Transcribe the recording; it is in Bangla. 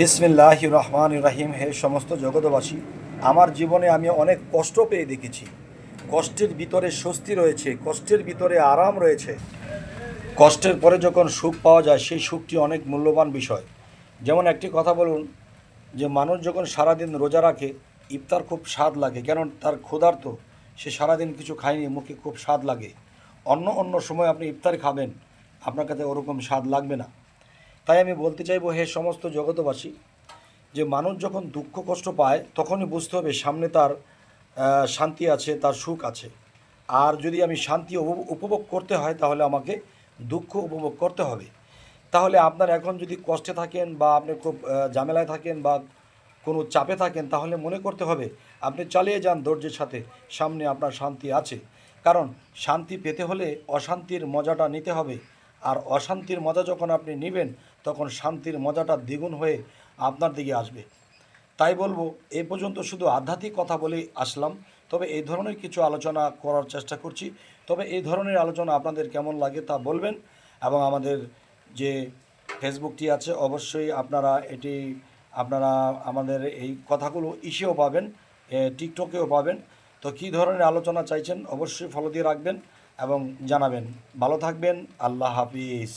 বিসমিল্লাহ রহমান রাহিম, হে সমস্ত জগতবাসী আমার জীবনে আমি অনেক কষ্ট পেয়ে দেখেছি। কষ্টের ভিতরে স্বস্তি রয়েছে, কষ্টের ভিতরে আরাম রয়েছে। কষ্টের পরে যখন সুখ পাওয়া যায়, সেই সুখটি অনেক মূল্যবান বিষয়। যেমন একটি কথা বলুন যে, মানুষ যখন সারাদিন রোজা রাখে, ইফতার খুব স্বাদ লাগে। কেন? তার ক্ষুধার্ত। সে সারাদিন কিছু খায়নি, মুখে খুব স্বাদ লাগে। অন্য অন্য সময় আপনি ইফতার খাবেন, আপনার কাছে ওরকম স্বাদ লাগবে না। তাই আমি বলতে চাইব, হে সমস্ত জগতবাসী যে মানুষ যখন দুঃখ কষ্ট পায়, তখনই বুঝতে হবে সামনে তার শান্তি আছে, তার সুখ আছে। আর যদি আমি শান্তি উপভোগ করতে হয়, তাহলে আমাকে দুঃখ উপভোগ করতে হবে। তাহলে আপনার এখন যদি কষ্টে থাকেন বা আপনি খুব ঝামেলায় থাকেন বা কোনো চাপে থাকেন, তাহলে মনে করতে হবে আপনি চালিয়ে যান ধৈর্যের সাথে, সামনে আপনার শান্তি আছে। কারণ শান্তি পেতে হলে অশান্তির মজাটা নিতে হবে। আর অশান্তির মজা যখন আপনি নেবেন, তখন শান্তির মজাটা দ্বিগুণ হয়ে আপনার দিকে আসবে। তাই বলব, এ পর্যন্ত শুধু আধ্যাত্মিক কথা বলেই আসলাম, তবে এই ধরনের কিছু আলোচনা করার চেষ্টা করছি। তবে এই ধরনের আলোচনা আপনাদের কেমন লাগে তা বলবেন এবং আমাদের যে ফেসবুকটি আছে, অবশ্যই আপনারা এটি, আপনারা আমাদের এই কথাগুলো ইসেও পাবেন টিকটকেও পাবেন। তো কী ধরনের আলোচনা চাইছেন, অবশ্যই ফলো দিয়ে রাখবেন। এবং জানাবেন। ভালো থাকবেন। আল্লাহ হাফিজ।